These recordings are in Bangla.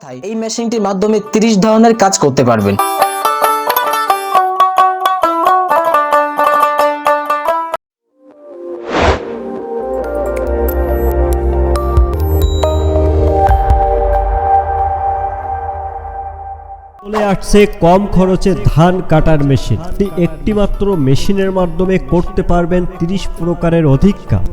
কথায় এই মেশিনটির মাধ্যমে 30 ধরনের কাজ করতে পারবেন। চলে আসছে কম খরচে ধান কাটার মেশিন। একটি মাত্র মেশিনের মাধ্যমে করতে পারবেন তিরিশ প্রকারের অধিক কাজ।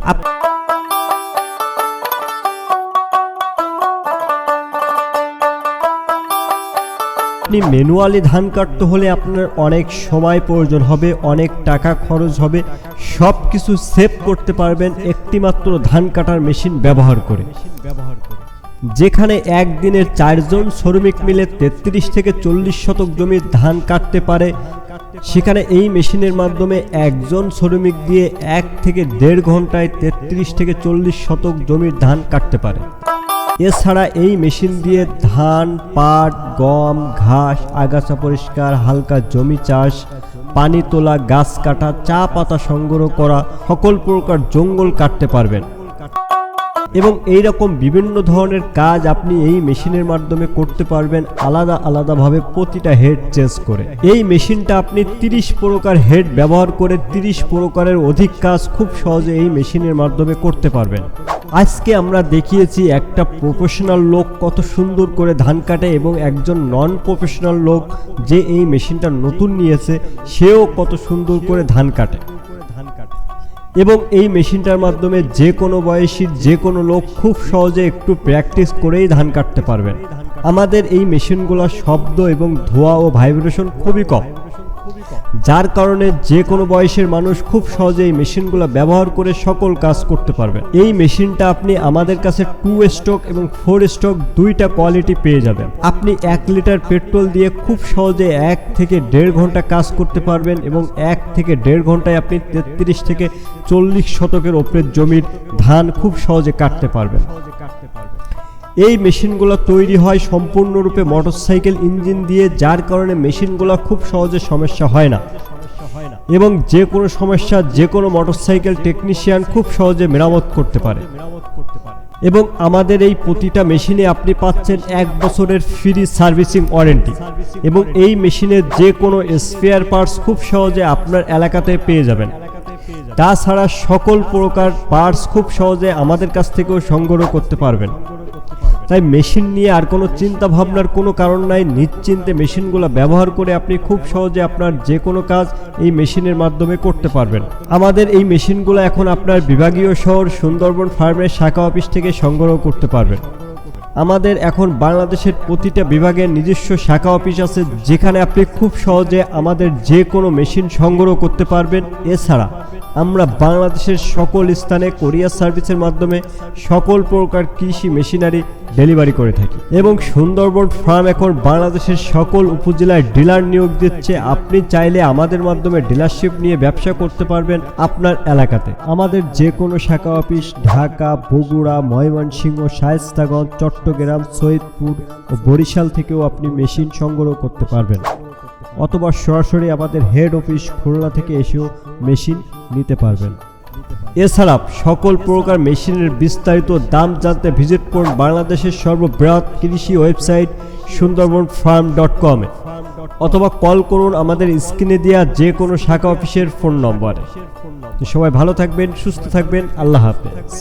আপনি ম্যানুয়ালি ধান কাটতে হলে আপনার অনেক সময় প্রয়োজন হবে, অনেক টাকা খরচ হবে। সব কিছু সেভ করতে পারবেন একটিমাত্র ধান কাটার মেশিন ব্যবহার করে। যেখানে একদিনের চারজন শ্রমিক মিলে তেত্রিশ থেকে চল্লিশ শতক জমির ধান কাটতে পারে, সেখানে এই মেশিনের মাধ্যমে একজন শ্রমিক দিয়ে এক থেকে দেড় ঘন্টায় তেত্রিশ থেকে চল্লিশ শতক জমির ধান কাটতে পারে। এছাড়া এই মেশিন দিয়ে ধান, পাট, গম, ঘাস, আগাছা পরিষ্কার, হালকা জমি চাষ, পানি তোলা, গাছ কাটা, চা পাতা সংগ্রহ করা, সকল প্রকার জঙ্গল কাটতে পারবেন। এবং এই রকম বিভিন্ন ধরনের কাজ আপনি এই মেশিনের মাধ্যমে করতে পারবেন আলাদা আলাদাভাবে প্রতিটা হেড চেঞ্জ করে। এই মেশিনটা আপনি 30 প্রকার হেড ব্যবহার করে 30 প্রকারের অধিক কাজ খুব সহজে এই মেশিনের মাধ্যমে করতে পারবেন। আজকে আমরা দেখিয়েছি একটা প্রফেশনাল লোক কত সুন্দর করে ধান কাটে এবং একজন নন প্রফেশনাল লোক যে এই মেশিনটা নতুন নিয়েছে, সেও কত সুন্দর করে ধান কাটে। এবং এই মেশিনটার মাধ্যমে যে কোনো বয়সীর যে কোনো লোক খুব সহজে একটু প্র্যাকটিস করেই ধান কাটতে পারবেন। আমাদের এই মেশিনগুলোর শব্দ এবং ধোয়া ও ভাইব্রেশন খুবই কম। যার কারণে যে কোনো বয়সের মানুষ খুব সহজে এই মেশিনগুলো ব্যবহার করে সকল কাজ করতে পারবেন এই মেশিনটা আপনি আমাদের কাছে টু স্টক এবং ফোর স্টক দুইটা কোয়ালিটি পেয়ে যাবেন। আপনি এক লিটার পেট্রোল দিয়ে খুব সহজে এক থেকে দেড় ঘণ্টা কাজ করতে পারবেন এবং এক থেকে দেড় ঘন্টায় আপনি তেত্রিশ থেকে চল্লিশ শতকের ওপরের জমির ধান খুব সহজে কাটতে পারবেন। এই মেশিনগুলো তৈরি হয় সম্পূর্ণরূপে মোটরসাইকেল ইঞ্জিন দিয়ে, যার কারণে মেশিনগুলো খুব সহজে সমস্যা হয় না। এবং যে কোনো সমস্যা, যে কোনো মোটরসাইকেল টেকনিশিয়ান খুব সহজে মেরামত করতে পারে। এবং আমাদের এই প্রতিটা মেশিনে আপনি পাচ্ছেন এক বছরের ফ্রি সার্ভিসিং ওয়ারেন্টি এবং এই মেশিনের যে কোনো স্পেয়ার পার্টস খুব সহজে আপনার এলাকাতে পেয়ে যাবেন। তাছাড়া সকল প্রকার পার্টস খুব সহজে আমাদের কাছ থেকেও সংগ্রহ করতে পারবেন। তাই মেশিন নিয়ে আর কোনো চিন্তা ভাবনার কোনো কারণ নাই। নিশ্চিন্তে মেশিনগুলো ব্যবহার করে আপনি খুব সহজে আপনার যে কোনো কাজ এই মেশিনের মাধ্যমে করতে পারবেন। আমাদের এই মেশিনগুলো এখন আপনার বিভাগীয় শহর সুন্দরবন ফার্মের শাখা অফিস থেকে সংগ্রহ করতে পারবেন। আমাদের এখন বাংলাদেশের প্রতিটা বিভাগের নিজস্ব শাখা অফিস আছে, যেখানে আপনি খুব সহজে আমাদের যে কোনো মেশিন সংগ্রহ করতে পারবেন। এছাড়া আমরা বাংলাদেশের সকল স্থানে কোরিয়ার সার্ভিসের মাধ্যমে সকল প্রকার কৃষি মেশিনারি ডেলিভারি করে থাকি। এবং সুন্দরবন ফার্ম এখন বাংলাদেশের সকল উপজেলায় ডিলার নিয়োগ দিচ্ছে। আপনি চাইলে আমাদের মাধ্যমে ডিলারশিপ নিয়ে ব্যবসা করতে পারবেন আপনার এলাকাতে। আমাদের যে কোনো শাখা অফিস ঢাকা, বগুড়া, ময়মনসিংহ, শায়েস্তাগঞ্জ, চট্টগ্রাম, সৈয়দপুর ও বরিশাল থেকেও আপনি মেশিন সংগ্রহ করতে পারবেন। অথবা সরাসরি আমাদের হেড অফিস খুলনা থেকে এসেও মেশিন নিতে পারবেন। এছাড়া সকল প্রকার মেশিনের বিস্তারিত দাম জানতে ভিজিট করুন বাংলাদেশের সর্ববৃহৎ কৃষি ওয়েবসাইট সুন্দরবন ফার্ম ডট কমে অথবা কল করুন আমাদের স্ক্রিনে দেওয়া যে কোনো শাখা অফিসের ফোন নম্বরে সবাই ভালো থাকবেন, সুস্থ থাকবেন, আল্লাহ হাফেজ।